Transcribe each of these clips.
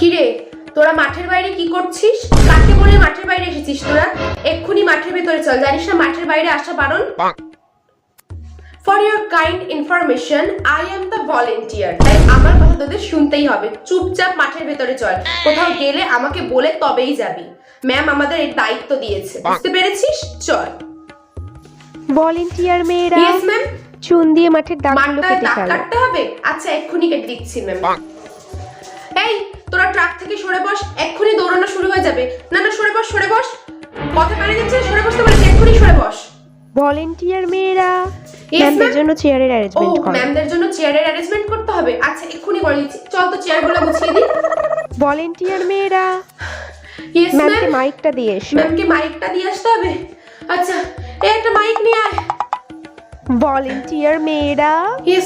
কিরে তোরা মাঠের বাইরে কি করছিস? কাকে বলে মাঠের বাইরে এসেছিস তোরা? এক্ষুনি মাঠের ভেতরে চল জানিস না মাঠের বাইরে আসা বারণ? For your kind information I am the volunteer তাই আমার কথা তোদের শুনতেই হবে। চুপচাপ মাঠের ভেতরে চল। কোথাও গেলে আমাকে বলে তবেই যাবি। ম্যাম আমাদের এই দায়িত্ব দিয়েছে। বুঝতে পেরেছিস? চল। ভলেন্টিয়ার মেয়েরা ইয়েস ম্যাম চুন দিয়ে মাঠের দাগ কাটতে হবে? আচ্ছা এক্ষুনি কেটে দিচ্ছি ম্যাম তোরা ট্রাক থেকে সরে বস এক্ষুনি দৌড়ানো শুরু হয়ে যাবে। না না সরে বস সরে বস। কথা কানে যাচ্ছে সরে বসতে বলেছি এক্ষুনি সরে বস। ভলেন্টিয়ার মেয়েরা। ম্যামদের জন্য চেয়ারের অ্যারেঞ্জমেন্ট করো। ম্যামদের জন্য চেয়ারের অ্যারেঞ্জমেন্ট করতে হবে। আচ্ছা এক্ষুনি করে দিচ্ছি। চল তো চেয়ারগুলো গুছিয়ে দিই। ভলেন্টিয়ার মেয়েরা। ম্যামকে ম্যাম মাইকটা দিয়ে এসো। ম্যামকে মাইকটা দিয়ে আসতে হবে। আচ্ছা এই একটা মাইক নিয়ে আয়। ভলেন্টিয়ার মেয়েরা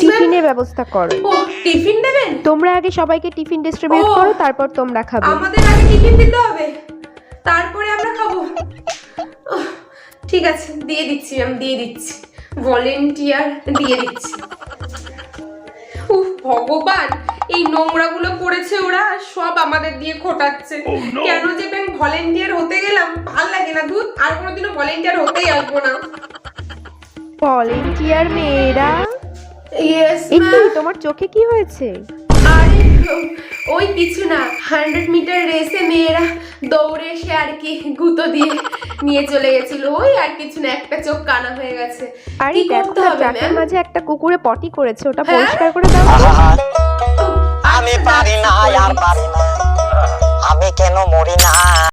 টিফিনের ব্যবস্থা করো। ও টিফিন দেবেন? তোমরা আগে সবাইকে টিফিন ডিস্ট্রিবিউট করো তারপর তোমরা খাবে। আমাদের আগে টিফিন দিতে হবে। তারপরে আমরা খাব। ঠিক আছে দিয়ে দিচ্ছি ম্যাম দিয়ে দিচ্ছি। ভলেন্টিয়ার দিয়ে দিচ্ছি। উফ ভগবান এই নোংরাগুলো করেছে ওরা সব আমাদের দিয়ে খোটাচ্ছে। কেন যে ব্যাংক ভলেন্টিয়ার হতে গেলাম ভালো লাগে না দুধ আর কোনোদিনও ভলেন্টিয়ার হতেই আসব না। ভলেন্টিয়ার মেয়েরা? ইয়েস তোমার চোখে কি হয়েছে? আরে ওই কিছু না হান্ড্রেড মিটার রেসে মেয়েরা দৌড়ে এসে আর কি গুঁতো দিয়ে নিয়ে চলে গেছিল। ওই আর কিছু না একটা চোখ কানা হয়ে গেছে। আরে দেখো করতে হবে ট্রাকের ম্যাম মাঝে একটা কুকুরে পটি করেছে ওটা হ্যাঁ? পরিষ্কার করে দাও। আমি পারি না আর